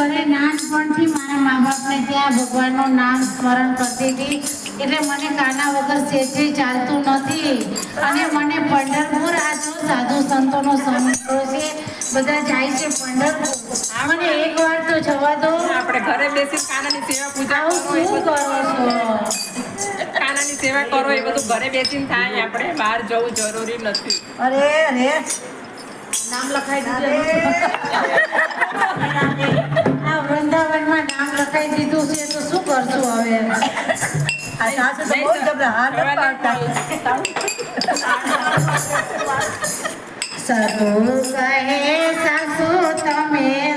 ઘરે નાનપણથી મારા મા બાપને ત્યાં ભગવાનનું નામ સ્મરણ કરતી હતી. એટલે મને કાના વગર સેજે ચાલતું નથી. અને મને પંઢરપુર આ જો સાધુ સંતોનો સમૂહ છે બધા જાય છે પંઢરપુર. મને એક વાર તો જવા દો. આપણે ઘરે બેસી કાનાની સેવા પૂજા શું કરો છો? કાનાની સેવા કરો એ બધું ઘરે બેસીને થાય આપણે બહાર જવું જરૂરી નથી. અરે અરે. નામ લખાઈ દીધું પાડતા કહે સાસુ તમે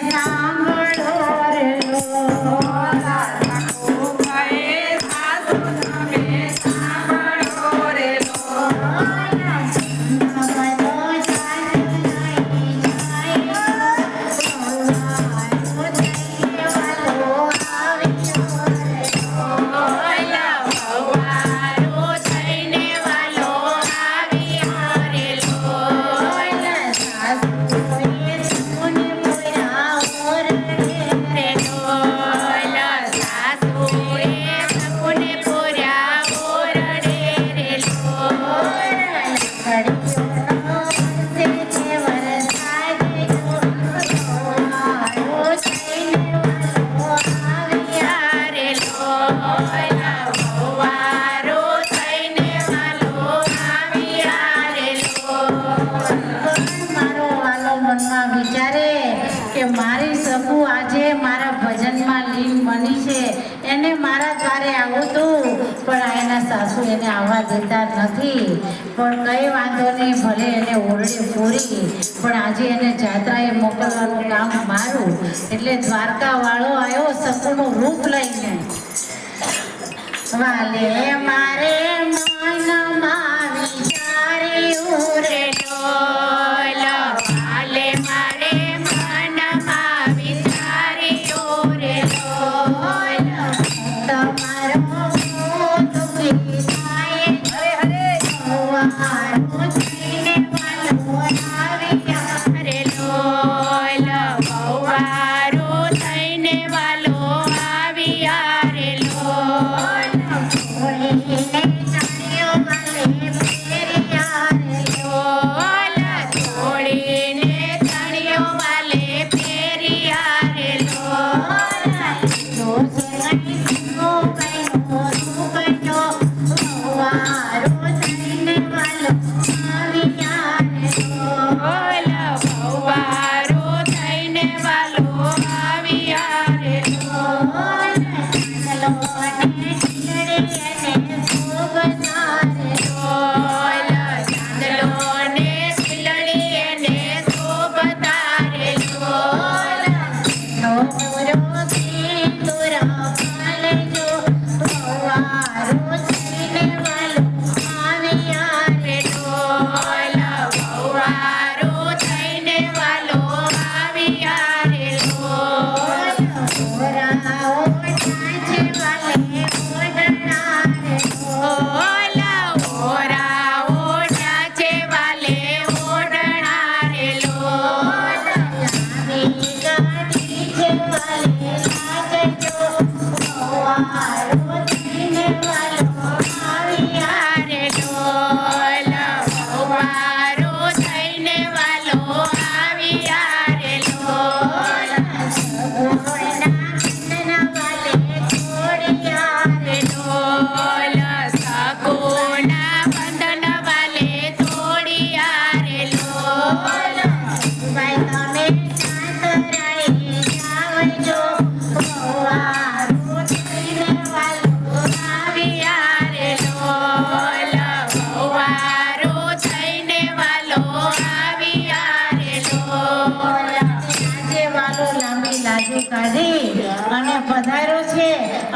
પણ કઈ વાંધો નહીં, ભલે એને ઓરડે પૂરી પણ આજે એને જાત્રાએ મોકલવાનું કામ મારું. એટલે દ્વારકા વાળો આવ્યો સખુનું રૂપ લઈને. વાલે મારે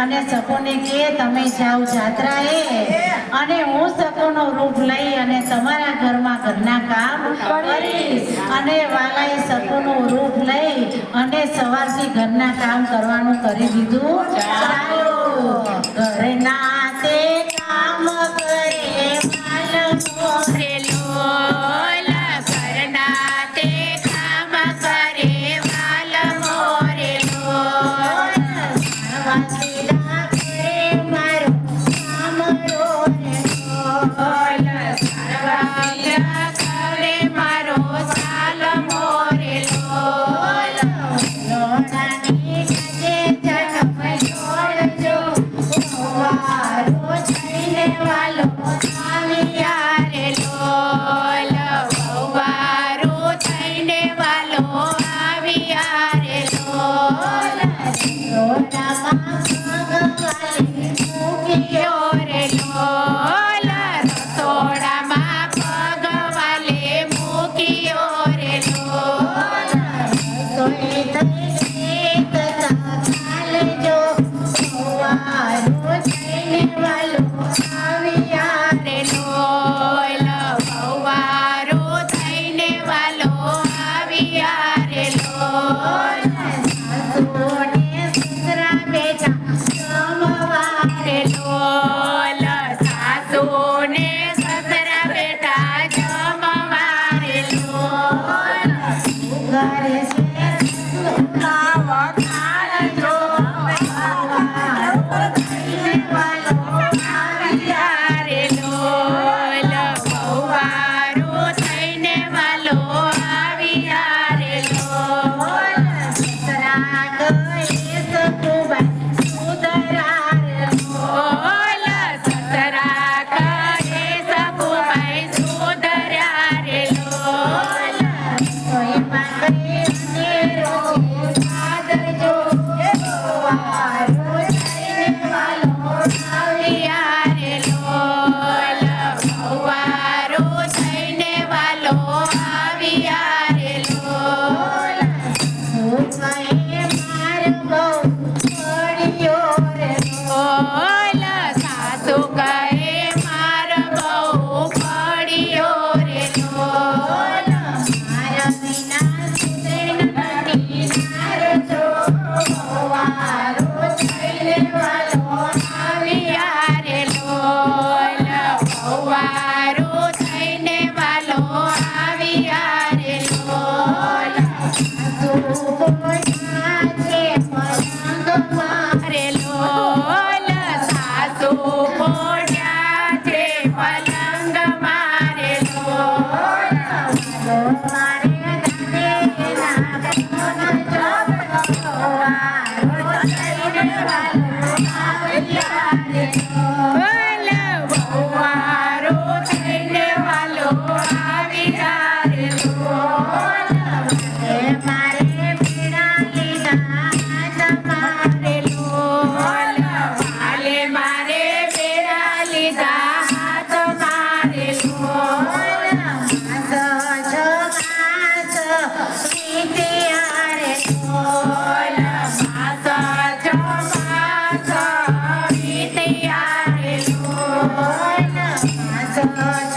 અને સપોને કે તમે જાઓ જાત્રાએ. અને હું સપોનો રૂપ લઈ અને તમારા ઘરમાં ઘરના કામ કરીશ. અને વાલાએ સકોનું રૂપ લઈ અને સવારથી ઘરના કામ કરવાનું કરી દીધું. ચાલો ઘરના તે essa é noite.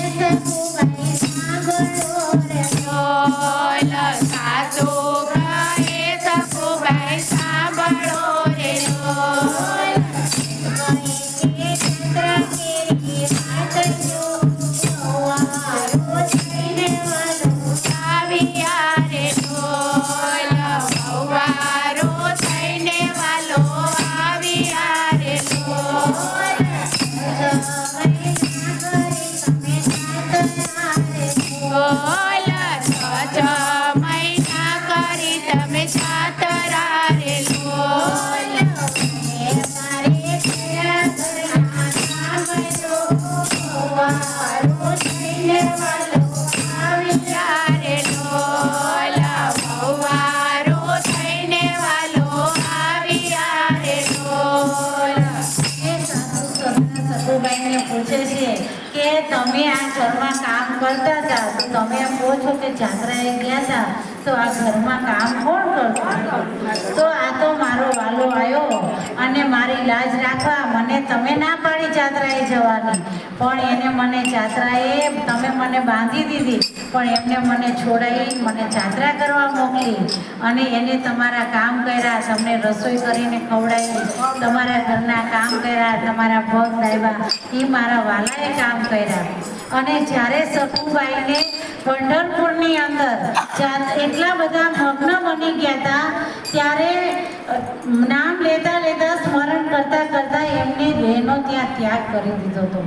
છે કે તમે આ ઘરમાં કામ કરતા હતા, તો તમે એમ કહો છો કે જાત્રાએ ગયા હતા. તો આ ઘરમાં કામ કોણ કરતું તો આ તો મારો વાલો આવ્યો અને મારી લાજ રાખવા મને તમે ના પાડી જાત્રાએ જવાની. પણ એને મને જાત્રાએ તમે મને બાંધી દીધી. પણ એમને મને છોડાવી મને જાત્રા કરવા મોકલી. અને એને તમારા કામ કર્યા, તમને રસોઈ કરીને ખવડાવી. તમારા ઘરના કામ કર્યા, તમારા પગ લાવ્યા એ મારા વાલાએ કામ કર્યા. અને જ્યારે સકુબાઈને પંઢરપુરની અંદર એટલા બધા મગ્ન બની ગયા હતા, ત્યારે નામ લેતા લેતા સ્મરણ કરતા કરતા એમને દેહનો ત્યાં ત્યાગ કરી દીધો હતો.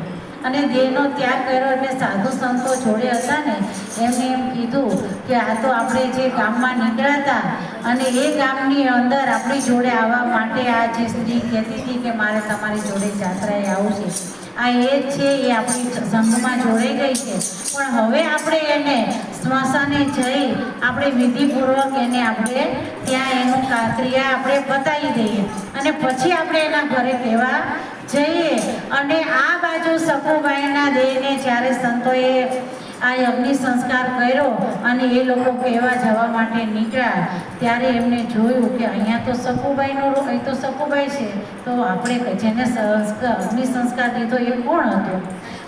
અને દેહનો ત્યાગ કર્યો એટલે સાધુ સંતો જોડે હતા ને, એમને એમ કીધું કે આ તો આપણે જે ગામમાં નીકળ્યા હતા અને એ ગામની અંદર આપણી જોડે આવવા માટે આ જે સ્ત્રી કહેતી હતી કે મારે તમારી જોડે જાત્રાએ આવવું છે આ એ છે, એ આપણી સંઘમાં જોડાઈ ગઈ છે. પણ હવે આપણે એને સ્મશાને જઈ આપણે વિધિપૂર્વક એને આપણે ત્યાં એનું કા- આપણે બતાવી દઈએ. અને પછી આપણે એના ઘરે કહેવા જઈએ. અને આ બાજુ સકુબાઈના દેહને જ્યારે સંતોએ આ અગ્નિ સંસ્કાર કર્યો અને એ લોકો કહેવા જવા માટે નીકળ્યા. ત્યારે એમને જોયું કે અહીંયા તો સકુબાઈનો અહીં તો સકુબાઈ છે, તો આપણે જેને અગ્નિ સંસ્કાર દીધો એ કોણ હતો?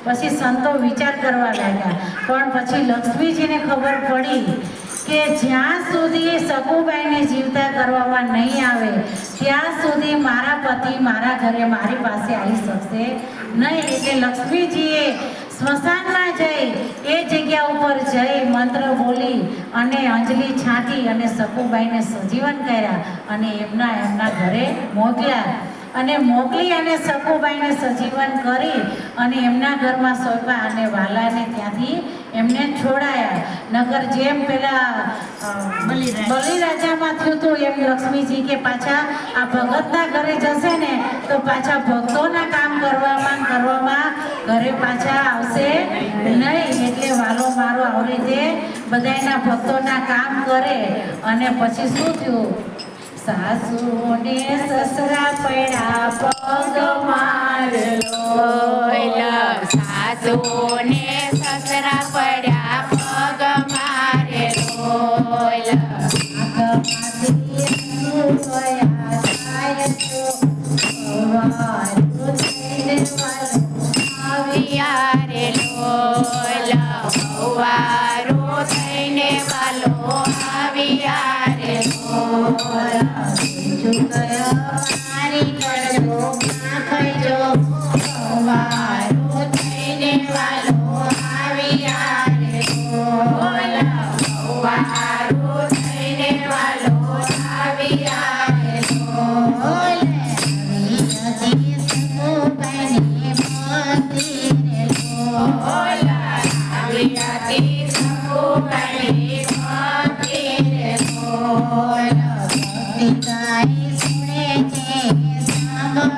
પછી સંતો વિચાર કરવા લાગ્યા. પણ પછી લક્ષ્મીજીને ખબર પડી કે જ્યાં સુધી સકુબાઈને જીવતા કરવામાં નહીં આવે, ત્યાં સુધી મારા પતિ મારા ઘરે મારી પાસે આવી શકશે નહીં. એટલે લક્ષ્મીજીએ સ્મશાનમાં જઈ એ જગ્યા ઉપર જઈ મંત્ર બોલી અને અંજલિ છાંટી અને સકુબાઈને સજીવન કર્યા અને એમના એમના ઘરે મોકલ્યા. અને મોકલી અને સકુબાઈને સજીવન કરી અને એમના ઘરમાં સોપા અને વાલાને ત્યાંથી એમને છોડાયા. નગર જેમ પેલા બલિરાજામાં થયું હતું એમ લક્ષ્મીજી કે પાછા આ ભગતના ઘરે જશે ને તો પાછા ભક્તોના કામ કરવામાં કરવામાં ઘરે પાછા આવશે નહીં. એટલે વાલો મારો આવી રીતે બધાયના ભક્તોના કામ કરે. અને પછી શું થયું? સાસુ ને સસરા પડ્યા પગ મારલો. સાસુને સસરા ખાખજો વારો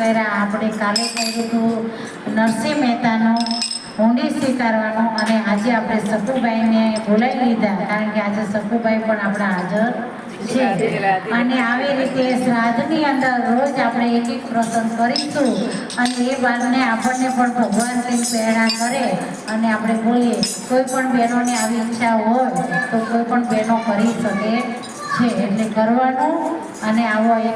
કર્યા. આપણે કાલે કર્યું હતું નરસિંહ મહેતાનો ઊંડી સ્વીકારવાનો અને આજે આપણે સકુબાઈને બોલાવી લીધા. કારણ કે આજે સકુબાઈ પણ આપણા હાજર છે. અને આવી રીતે શ્રાદ્ધની અંદર રોજ આપણે એક એક પ્રસંગ કરીશું. અને એ બાદને આપણને પણ ભગવાન કંઈક પ્રેરણા કરે. અને આપણે બોલીએ, કોઈ પણ બહેનોને આવી ઈચ્છા હોય તો કોઈ પણ બહેનો કરી શકે છે. એટલે કરવાનું અને આવો એક